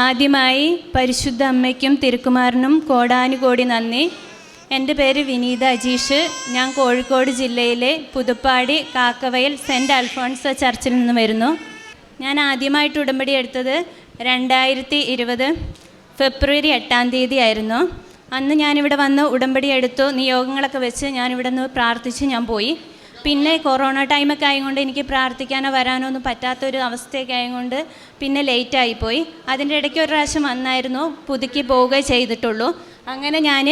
ആദ്യമായി പരിശുദ്ധ അമ്മയ്ക്കും തിരുക്കുമാറിനും കോടാനുകോടി നന്ദി. എന്റെ പേര് വിനീത അജീഷ്. ഞാൻ കോഴിക്കോട് ജില്ലയിലെ പുതുപ്പാടി കാക്കവയൽ സെന്റ് അൽഫോൺസ ചർച്ചിൽ നിന്ന് വരുന്നു. ഞാൻ ആദ്യമായിട്ട് ഉടമ്പടി എടുത്തത് രണ്ടായിരത്തി ഇരുപത് ഫെബ്രുവരി എട്ടാം തീയതി ആയിരുന്നു. അന്ന് ഞാനിവിടെ വന്ന് ഉടമ്പടി എടുത്തു. നിയോഗങ്ങളൊക്കെ വെച്ച് ഞാനിവിടെ നിന്ന് പ്രാർത്ഥിച്ച് ഞാൻ പോയി. പിന്നെ കൊറോണ ടൈമൊക്കെ ആയതുകൊണ്ട് എനിക്ക് പ്രാർത്ഥിക്കാനോ വരാനോ ഒന്നും പറ്റാത്തൊരു അവസ്ഥയൊക്കെ ആയതുകൊണ്ട് പിന്നെ ലേറ്റ് ആയിപ്പോയി അതിന്റെ ഇടയ്ക്ക് ഒരു പ്രാവശ്യം വന്നായിരുന്നു. പുതുക്കി പോവുകയെ ചെയ്തിട്ടുള്ളൂ. അങ്ങനെ ഞാൻ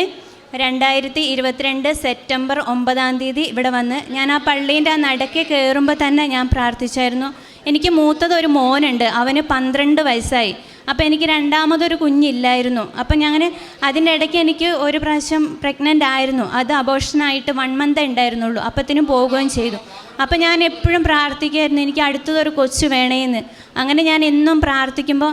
രണ്ടായിരത്തി ഇരുപത്തിരണ്ട് സെപ്റ്റംബർ ഒമ്പതാം തീയതി ഇവിടെ വന്ന് ഞാൻ ആ പള്ളീന്റെ ആ നടക്ക് കയറുമ്പോൾ തന്നെ ഞാൻ പ്രാർത്ഥിച്ചായിരുന്നു. എനിക്ക് മൂത്തത് ഒരു മോനുണ്ട്. അവന് പന്ത്രണ്ട് വയസ്സായി. അപ്പോൾ എനിക്ക് രണ്ടാമതൊരു കുഞ്ഞില്ലായിരുന്നു. അപ്പം ഞാൻ അതിന്റെ ഇടയ്ക്ക് എനിക്ക് ഒരു പ്രാവശ്യം പ്രഗ്നന്റ് ആയിരുന്നു. അത് അബോഷനായിട്ട് വൺ മന്ത് ഉണ്ടായിരുന്നുള്ളൂ. അപ്പത്തിനും പോവുകയും ചെയ്തു. അപ്പം ഞാൻ എപ്പോഴും പ്രാർത്ഥിക്കുമായിരുന്നു എനിക്ക് അടുത്തതൊരു കൊച്ചു വേണേന്ന്. അങ്ങനെ ഞാൻ എന്നും പ്രാർത്ഥിക്കുമ്പോൾ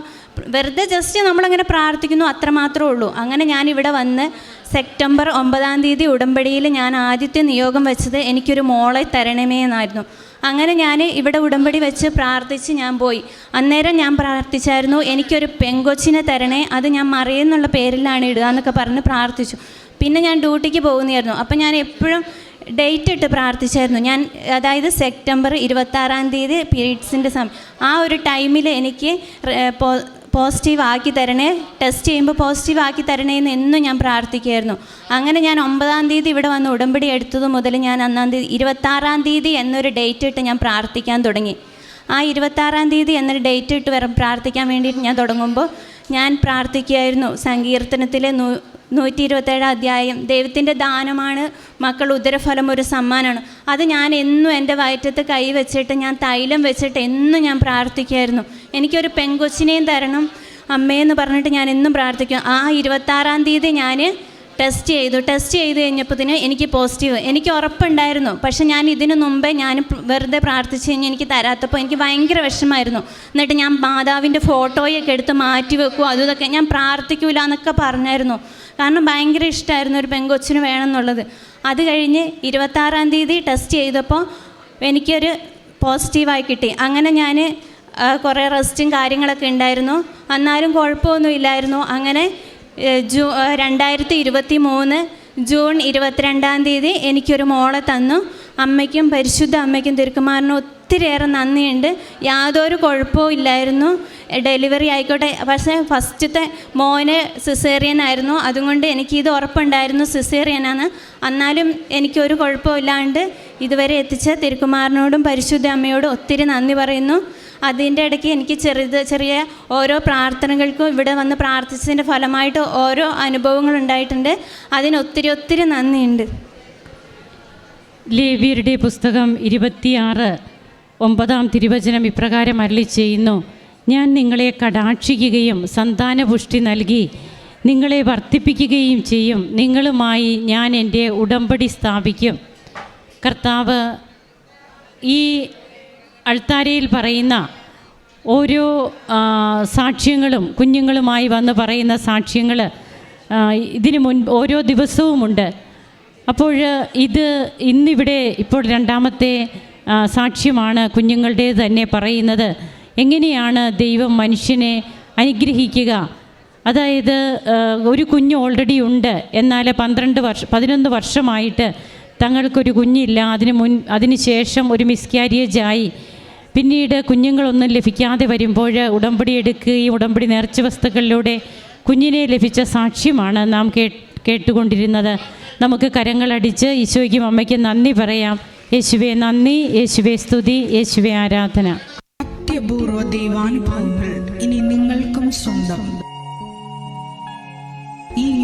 വെറുതെ ജസ്റ്റ് നമ്മളങ്ങനെ പ്രാർത്ഥിക്കുന്നു അത്രമാത്രമേ ഉള്ളൂ. അങ്ങനെ ഞാൻ ഇവിടെ വന്ന് സെപ്റ്റംബർ ഒമ്പതാം തീയതി ഉടമ്പടിയിൽ ഞാൻ ആദ്യത്തെ നിയോഗം വെച്ചത് എനിക്കൊരു മോളെ തരണമേ എന്നായിരുന്നു അങ്ങനെ ഞാൻ ഇവിടെ ഉടമ്പടി വെച്ച് പ്രാർത്ഥിച്ച് ഞാൻ പോയി. അന്നേരം ഞാൻ പ്രാർത്ഥിച്ചായിരുന്നു എനിക്കൊരു പെങ്കൊച്ചിനെ തരണേ അത് ഞാൻ മറിയെന്നുള്ള പേരിലാണ് ഇടുക എന്നൊക്കെ പറഞ്ഞ് പ്രാർത്ഥിച്ചു. പിന്നെ ഞാൻ ഡ്യൂട്ടിക്ക് പോകുന്നതായിരുന്നു. അപ്പം ഞാൻ എപ്പോഴും ഡേറ്റ് ഇട്ട് പ്രാർത്ഥിച്ചായിരുന്നു. ഞാൻ അതായത് സെപ്റ്റംബർ ഇരുപത്താറാം തീയതി പീരീഡ്സിന്റെ സമയം. ആ ഒരു ടൈമിൽ എനിക്ക് പോസിറ്റീവ് ആക്കി തരണേ ടെസ്റ്റ് ചെയ്യുമ്പോൾ പോസിറ്റീവ് ആക്കി തരണേ എന്ന് എന്നും ഞാൻ പ്രാർത്ഥിക്കുമായിരുന്നു അങ്ങനെ ഞാൻ ഒമ്പതാം തീയതി ഇവിടെ വന്ന് ഉടമ്പടി എടുത്തത് മുതൽ ഞാൻ ഒന്നാം തീയതി ഇരുപത്താറാം തീയതി എന്നൊരു ഡേറ്റ് ഇട്ട് ഞാൻ പ്രാർത്ഥിക്കാൻ തുടങ്ങി. ആ ഇരുപത്താറാം തീയതി എന്നൊരു ഡേറ്റ് ഇട്ട് വരും പ്രാർത്ഥിക്കാൻ വേണ്ടിയിട്ട് ഞാൻ തുടങ്ങുമ്പോൾ ഞാൻ പ്രാർത്ഥിക്കുമായിരുന്നു സങ്കീർത്തനത്തിലെ നൂ നൂറ്റി ഇരുപത്തേഴാം അധ്യായം. ദൈവത്തിന്റെ ദാനമാണ്. മക്കൾ ഉദരഫലം ഒരു സമ്മാനമാണ്. അത് ഞാൻ എന്നും എന്റെ വയറ്റത്ത് കൈ വെച്ചിട്ട് ഞാൻ തൈലം വെച്ചിട്ട് എന്നും ഞാൻ പ്രാർത്ഥിക്കുമായിരുന്നു എനിക്കൊരു പെങ്കൊച്ചിനെയും തരണം അമ്മയെന്ന് പറഞ്ഞിട്ട് ഞാൻ എന്നും പ്രാർത്ഥിക്കും. ആ ഇരുപത്താറാം തീയതി ഞാൻ ടെസ്റ്റ് ചെയ്തു. ടെസ്റ്റ് ചെയ്ത് കഴിഞ്ഞപ്പോഴത്തേന് എനിക്ക് പോസിറ്റീവ് എനിക്ക് ഉറപ്പുണ്ടായിരുന്നു. പക്ഷെ ഞാൻ ഇതിനു മുമ്പേ ഞാൻ വെറുതെ പ്രാർത്ഥിച്ചു കഴിഞ്ഞാൽ എനിക്ക് തരാത്തപ്പോൾ എനിക്ക് ഭയങ്കര വിഷമായിരുന്നു എന്നിട്ട് ഞാൻ മാതാവിന്റെ ഫോട്ടോയൊക്കെ എടുത്ത് മാറ്റി വെക്കും. അതും ഇതൊക്കെ ഞാൻ പ്രാർത്ഥിക്കൂല എന്നൊക്കെ പറഞ്ഞായിരുന്നു. കാരണം ഭയങ്കര ഇഷ്ടമായിരുന്നു ഒരു പെങ്കൊച്ചിന് വേണമെന്നുള്ളത്. അത് കഴിഞ്ഞ് ഇരുപത്താറാം തീയതി ടെസ്റ്റ് ചെയ്തപ്പോൾ എനിക്കൊരു പോസിറ്റീവായി കിട്ടി. അങ്ങനെ ഞാൻ കുറേ റെസ്റ്റും കാര്യങ്ങളൊക്കെ ഉണ്ടായിരുന്നു. എന്നാലും കുഴപ്പമൊന്നുമില്ലായിരുന്നു അങ്ങനെ ജൂ രണ്ടായിരത്തി ഇരുപത്തി മൂന്ന് ജൂൺ ഇരുപത്തിരണ്ടാം തീയതി എനിക്കൊരു മോളെ തന്നു. അമ്മയ്ക്കും പരിശുദ്ധ അമ്മയ്ക്കും തിരുക്കുമാറിനും ഒത്തിരിയേറെ നന്ദിയുണ്ട്. യാതൊരു കുഴപ്പവും ഇല്ലായിരുന്നു. ഡെലിവറി ആയിക്കോട്ടെ. പക്ഷേ ഫസ്റ്റത്തെ മോന് സിസേറിയൻ ആയിരുന്നു. അതുകൊണ്ട് എനിക്കിത് ഉറപ്പുണ്ടായിരുന്നു സിസേറിയനാണ്. എന്നാലും എനിക്കൊരു കുഴപ്പമില്ലാണ്ട് ഇതുവരെ എത്തിച്ച തിരുക്കുമാറിനോടും പരിശുദ്ധ അമ്മയോടും ഒത്തിരി നന്ദി പറയുന്നു. അതിന്റെ ഇടയ്ക്ക് എനിക്ക് ചെറുത് ചെറിയ ഓരോ പ്രാർത്ഥനകൾക്കും ഇവിടെ വന്ന് പ്രാർത്ഥിച്ചതിന്റെ ഫലമായിട്ട് ഓരോ അനുഭവങ്ങൾ ഉണ്ടായിട്ടുണ്ട്. അതിന് ഒത്തിരി ഒത്തിരി നന്ദിയുണ്ട്. ലേവ്യരുടെ പുസ്തകം ഇരുപത്തിയാറ് ഒമ്പതാം തിരുവചനം ഇപ്രകാരം അരളി ചെയ്യുന്നു. ഞാൻ നിങ്ങളെ കടാക്ഷിക്കുകയും സന്താനപുഷ്ടി നൽകി നിങ്ങളെ വർദ്ധിപ്പിക്കുകയും ചെയ്യും. നിങ്ങളുമായി ഞാൻ എന്റെ ഉടമ്പടി സ്ഥാപിക്കും. കർത്താവ് ഈ അൾത്താരയിൽ പറയുന്ന ഓരോ സാക്ഷ്യങ്ങളും കുഞ്ഞുങ്ങളുമായി വന്ന് പറയുന്ന സാക്ഷ്യങ്ങൾ ഇതിന് മുൻ ഓരോ ദിവസവുമുണ്ട്. അപ്പോൾ ഇത് ഇന്നിവിടെ ഇപ്പോൾ രണ്ടാമത്തെ സാക്ഷ്യമാണ് കുഞ്ഞുങ്ങളുടെ തന്നെ പറയുന്നത്. എങ്ങനെയാണ് ദൈവം മനുഷ്യനെ അനുഗ്രഹിക്കുക? അതായത് ഒരു കുഞ്ഞ് ഓൾറെഡി ഉണ്ട്. എന്നാൽ പന്ത്രണ്ട് വർഷം പതിനൊന്ന് വർഷമായിട്ട് തങ്ങൾക്കൊരു കുഞ്ഞില്ല. അതിന് മുൻ അതിന് ശേഷം ഒരു മിസ്കാരിയേജ് ആയി. പിന്നീട് കുഞ്ഞുങ്ങളൊന്നും ലഭിക്കാതെ വരുമ്പോൾ ഉടമ്പടി എടുക്കുകയും ഉടമ്പടി നേർച്ച വസ്തുക്കളിലൂടെ കുഞ്ഞിനെ ലഭിച്ച സാക്ഷ്യമാണ് നാം കേ കേട്ടുകൊണ്ടിരുന്നത്. നമുക്ക് കരങ്ങളടിച്ച് ഈശോയ്ക്കും അമ്മയ്ക്കും നന്ദി പറയാം. യേശുവെ നന്ദി. യേശുവെ സ്തുതി. യേശുവെ ആരാധന. അത്യപൂർവ ദൈവാനുഭവങ്ങൾ ഇനി നിങ്ങൾക്കും സ്വന്തം. ഈ